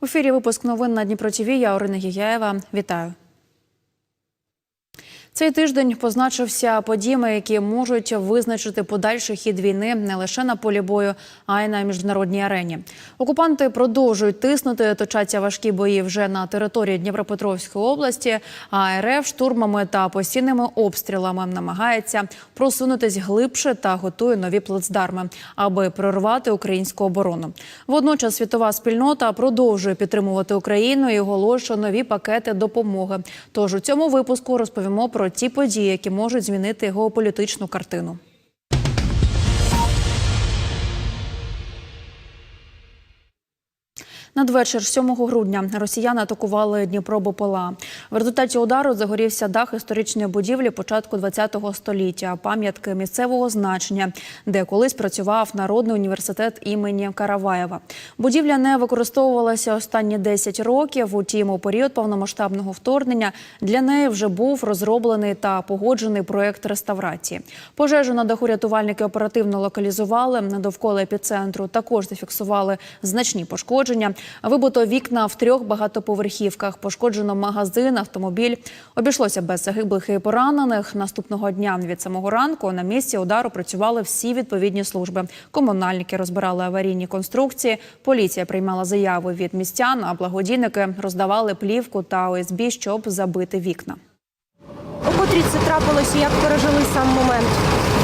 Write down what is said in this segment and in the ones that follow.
В ефірі випуск новин на Дніпро ТВ. Я Орина Гігяєва. Вітаю. Цей тиждень позначився подіями, які можуть визначити подальший хід війни не лише на полі бою, а й на міжнародній арені. Окупанти продовжують тиснути, точаться важкі бої вже на території Дніпропетровської області. А РФ штурмами та постійними обстрілами намагається просунутись глибше та готує нові плацдарми, аби прорвати українську оборону. Водночас світова спільнота продовжує підтримувати Україну і оголошує нові пакети допомоги. Тож у цьому випуску розповімо про ті події, які можуть змінити геополітичну картину. Надвечір 7 грудня росіяни атакували Дніпро БПЛА. В результаті удару загорівся дах історичної будівлі початку ХХ століття, пам'ятки місцевого значення, де колись працював Народний університет імені Караваєва. Будівля не використовувалася останні 10 років. Утім, у період повномасштабного вторгнення для неї вже був розроблений та погоджений проект реставрації. Пожежу на даху рятувальники оперативно локалізували. Довкола епіцентру також зафіксували значні пошкодження. Вибито вікна в трьох багатоповерхівках, пошкоджено магазин, автомобіль. Обійшлося без загиблих і поранених. Наступного дня від самого ранку на місці удару працювали всі відповідні служби. Комунальники розбирали аварійні конструкції. Поліція приймала заяви від містян, а благодійники роздавали плівку та ОСБ, щоб забити вікна. У котрій це трапилося, як пережили сам момент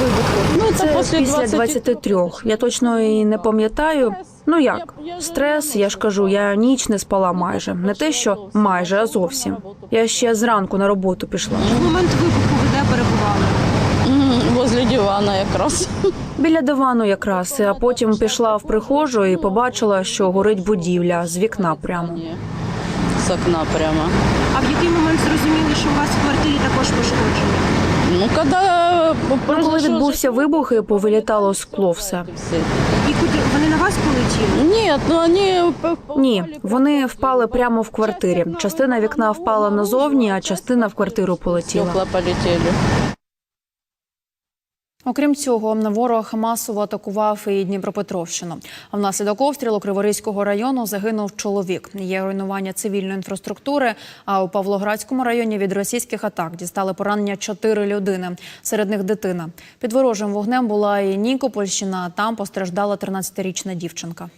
вибуху? Ну, це, Це після 23. Я точно і не пам'ятаю. Ну як? Стрес, я ж кажу, я ніч не спала майже. Не те, що майже, а зовсім. Я ще зранку на роботу пішла. В момент вибуху ви де перебували? Возле дивана якраз. Біля дивану якраз, а потім пішла в прихожу і побачила, що горить будівля з вікна прямо. Ні, З окна прямо. А в який момент зрозуміли, що у вас в квартирі також пошкодження? Ну, коли Ну, коли відбувся вибух, і повилітало скло все. Куди вони на вас полетіли? Ні, ну вони Ні, вони впали прямо в квартирі. Частина вікна впала назовні, а частина в квартиру полетіла. стекла полетіли. Окрім цього, ворог масово атакував і Дніпропетровщину. А внаслідок обстрілу Криворізького району загинув чоловік. Є руйнування цивільної інфраструктури. А у Павлоградському районі від російських атак дістали поранення чотири людини. Серед них дитина. Під ворожим вогнем була і Нікопольщина. Там постраждала 13-річна дівчинка.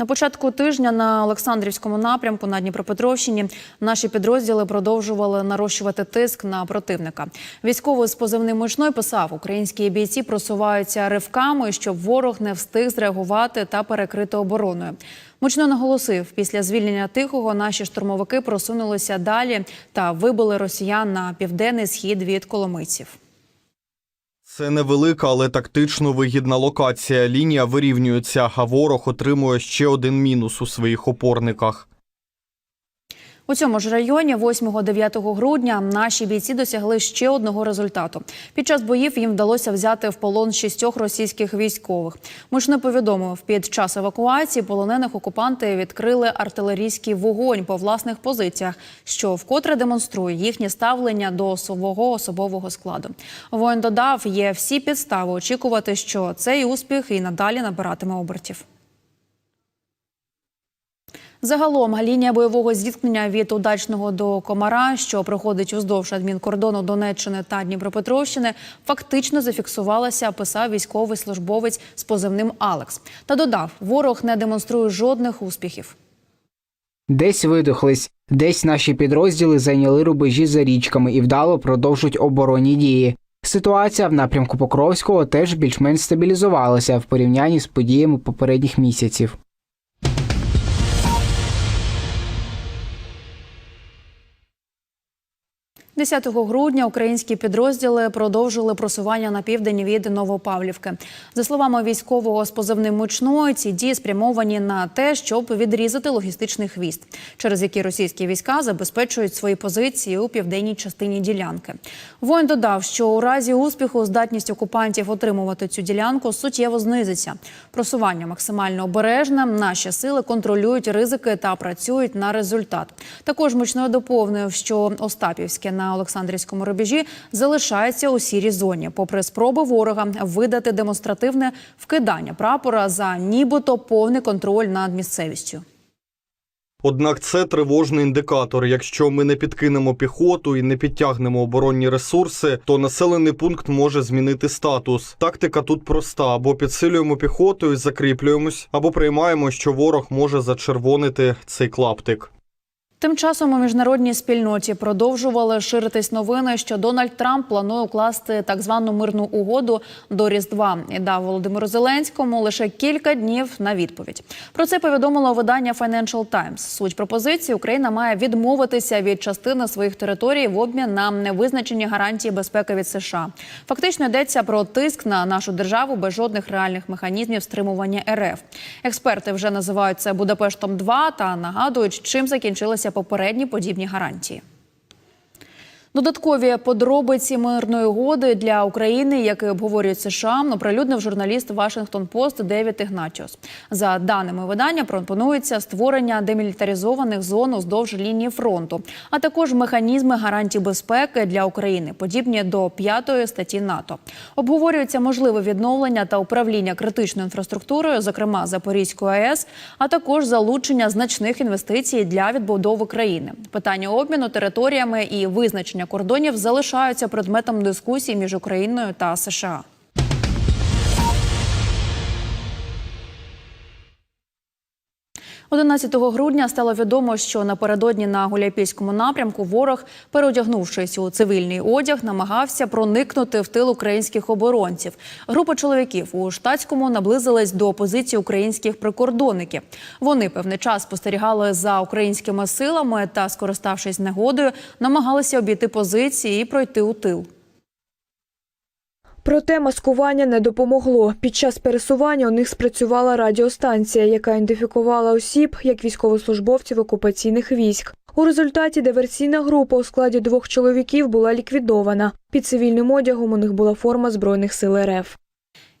На початку тижня на Олександрівському напрямку на Дніпропетровщині наші підрозділи продовжували нарощувати тиск на противника. Військовий з позивним «Мишной» писав, українські бійці просуваються ривками, щоб ворог не встиг зреагувати та перекрити обороною. Мучно наголосив, після звільнення тихого наші штурмовики просунулися далі та вибили росіян на південний схід від коломийців. Це невелика, але тактично вигідна локація. Лінія вирівнюється, а ворог отримує ще один мінус у своїх опорниках. У цьому ж районі 8-9 грудня наші бійці досягли ще одного результату. Під час боїв їм вдалося взяти в полон шістьох російських військових. Мишне повідомив, під час евакуації полонених окупанти відкрили артилерійський вогонь по власних позиціях, що вкотре демонструє їхнє ставлення до свого особового складу. Воїн додав, є всі підстави очікувати, що цей успіх і надалі набиратиме обертів. Загалом лінія бойового зіткнення від удачного до комара, що проходить уздовж адмінкордону Донеччини та Дніпропетровщини, фактично зафіксувалася. Писав військовий службовець з позивним Алекс та додав: ворог не демонструє жодних успіхів. Десь видохлись, десь наші підрозділи зайняли рубежі за річками і вдало продовжують оборонні дії. Ситуація в напрямку Покровського теж більш-менш стабілізувалася в порівнянні з подіями попередніх місяців. 10 грудня українські підрозділи продовжили просування на південь від Новопавлівки. За словами військового з позивним «Мучной», ці дії спрямовані на те, щоб відрізати логістичний хвіст, через який російські війська забезпечують свої позиції у південній частині ділянки. Воїн додав, що у разі успіху здатність окупантів отримувати цю ділянку суттєво знизиться. Просування максимально обережне. Наші сили контролюють ризики та працюють на результат. Також Мучной доповнив, що Остапівське на Олександрівському рубежі залишається у сірій зоні, попри спроби ворога видати демонстративне вкидання прапора за нібито повний контроль над місцевістю. Однак це тривожний індикатор. Якщо ми не підкинемо піхоту і не підтягнемо оборонні ресурси, то населений пункт може змінити статус. Тактика тут проста: або підсилюємо піхоту і закріплюємось, або приймаємо, що ворог може зачервонити цей клаптик. Тим часом у міжнародній спільноті продовжували ширитись новини, що Дональд Трамп планує укласти так звану мирну угоду до Різдва і дав Володимиру Зеленському лише кілька днів на відповідь. Про це повідомило видання Financial Times. Суть пропозиції Україна має відмовитися від частини своїх територій в обмін на невизначені гарантії безпеки від США. Фактично йдеться про тиск на нашу державу без жодних реальних механізмів стримування РФ. Експерти вже називають це Будапештом 2 та нагадують, чим закінчилися попередні подібні гарантії. Додаткові подробиці мирної угоди для України, які обговорюють США, оприлюднив журналіст Вашингтон Пост Девід Ігнатіос. За даними видання, пропонується створення демілітаризованих зон уздовж лінії фронту, а також механізми гарантій безпеки для України, подібні до п'ятої статті НАТО. Обговорюється можливе відновлення та управління критичною інфраструктурою, зокрема Запорізької АЕС, а також залучення значних інвестицій для відбудови країни. Питання обміну територіями і визначення кордонів залишаються предметом дискусії між Україною та США. – 11 грудня стало відомо, що напередодні на Гуляйпільському напрямку ворог, переодягнувшись у цивільний одяг, намагався проникнути в тил українських оборонців. Група чоловіків у штатському наблизилась до позиції українських прикордонників. Вони певний час спостерігали за українськими силами та, скориставшись негодою, намагалися обійти позиції і пройти у тил. Проте маскування не допомогло. Під час пересування у них спрацювала радіостанція, яка ідентифікувала осіб як військовослужбовців окупаційних військ. У результаті диверсійна група у складі двох чоловіків була ліквідована. Під цивільним одягом у них була форма збройних сил РФ.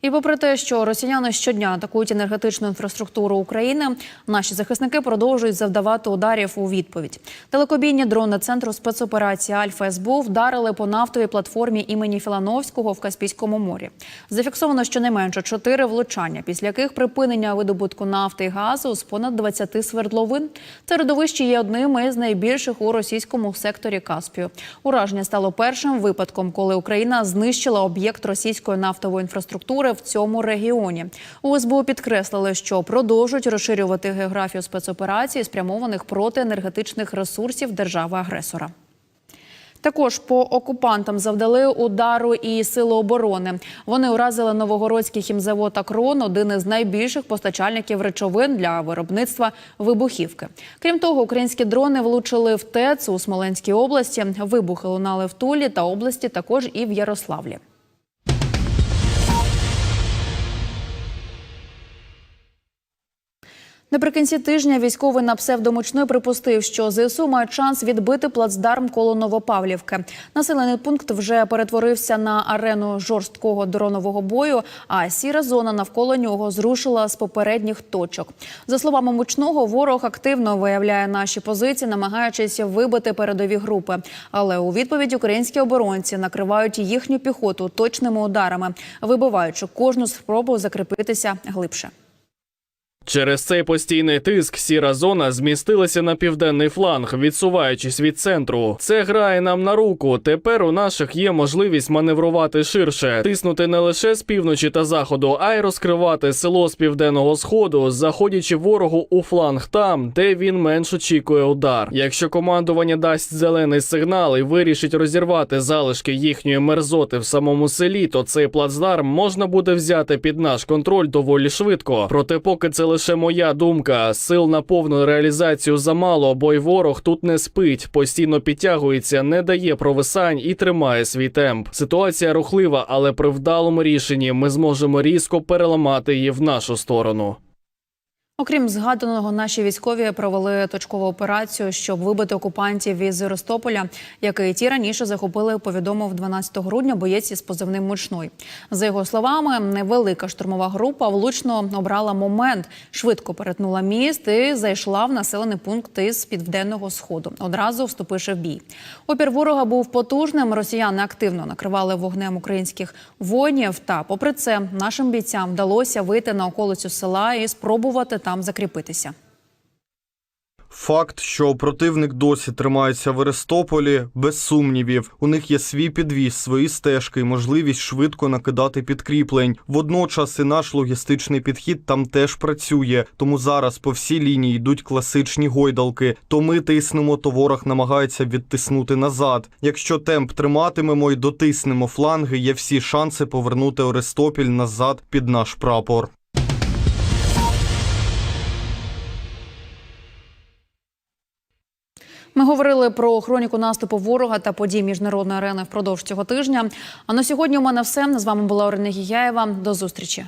І попри те, що росіяни щодня атакують енергетичну інфраструктуру України, наші захисники продовжують завдавати ударів у відповідь. Далекобійні дрони центру спецоперації Альфа СБУ вдарили по нафтовій платформі імені Філановського в Каспійському морі. Зафіксовано щонайменше чотири влучання, після яких припинення видобутку нафти і газу з понад 20 свердловин. Це родовище є одним із найбільших у російському секторі Каспію. Ураження стало першим випадком, коли Україна знищила об'єкт російської нафтової інфраструктури в цьому регіоні. У СБУ підкреслили, що продовжують розширювати географію спецоперацій, спрямованих проти енергетичних ресурсів держави-агресора. Також по окупантам завдали удару і сили оборони. Вони уразили Новогородський хімзавод «Акрон», один із найбільших постачальників речовин для виробництва вибухівки. Крім того, українські дрони влучили в ТЕЦ у Смоленській області. Вибухи лунали в Тулі та області, також і в Ярославлі. Наприкінці тижня військовий на псевдомучної припустив, що ЗСУ мають шанс відбити плацдарм коло Новопавлівки. Населений пункт вже перетворився на арену жорсткого дронового бою, а сіра зона навколо нього зрушила з попередніх точок. За словами мучного, ворог активно виявляє наші позиції, намагаючись вибити передові групи. Але у відповідь українські оборонці накривають їхню піхоту точними ударами, вибиваючи кожну спробу закріпитися глибше. Через цей постійний тиск сіра зона змістилася на південний фланг, відсуваючись від центру. Це грає нам на руку. Тепер у наших є можливість маневрувати ширше, тиснути не лише з півночі та заходу, а й розкривати село з південного сходу, заходячи ворогу у фланг там, де він менш очікує удар. Якщо командування дасть зелений сигнал і вирішить розірвати залишки їхньої мерзоти в самому селі, то цей плацдарм можна буде взяти під наш контроль доволі швидко. Проте, поки це лише моя думка, сил на повну реалізацію замало, бо й ворог тут не спить, постійно підтягується, не дає провисань і тримає свій темп. Ситуація рухлива, але при вдалому рішенні ми зможемо різко переламати її в нашу сторону. Окрім згаданого, наші військові провели точкову операцію, щоб вибити окупантів із Ростополя, який ті раніше захопили. Повідомив 12 грудня боєць із позивним Мучной. За його словами, невелика штурмова група влучно обрала момент, швидко перетнула міст і зайшла в населений пункт із південного сходу. Одразу вступивши в бій. Опір ворога був потужним. Росіяни активно накривали вогнем українських воїнів. Та, попри це, нашим бійцям вдалося вийти на околицю села і спробувати там закріпитися. Факт, що противник досі тримається в Арестополі, без сумнівів. У них є свій підвіз, свої стежки і можливість швидко накидати підкріплень. Водночас і наш логістичний підхід там теж працює. Тому зараз по всій лінії йдуть класичні гойдалки. То ми тиснемо, то ворог намагається відтиснути назад. Якщо темп триматимемо і дотиснемо фланги, є всі шанси повернути Орестопіль назад під наш прапор. Ми говорили про хроніку наступу ворога та подій міжнародної арени впродовж цього тижня. А на сьогодні у мене все. З вами була Орина Гіяєва. До зустрічі.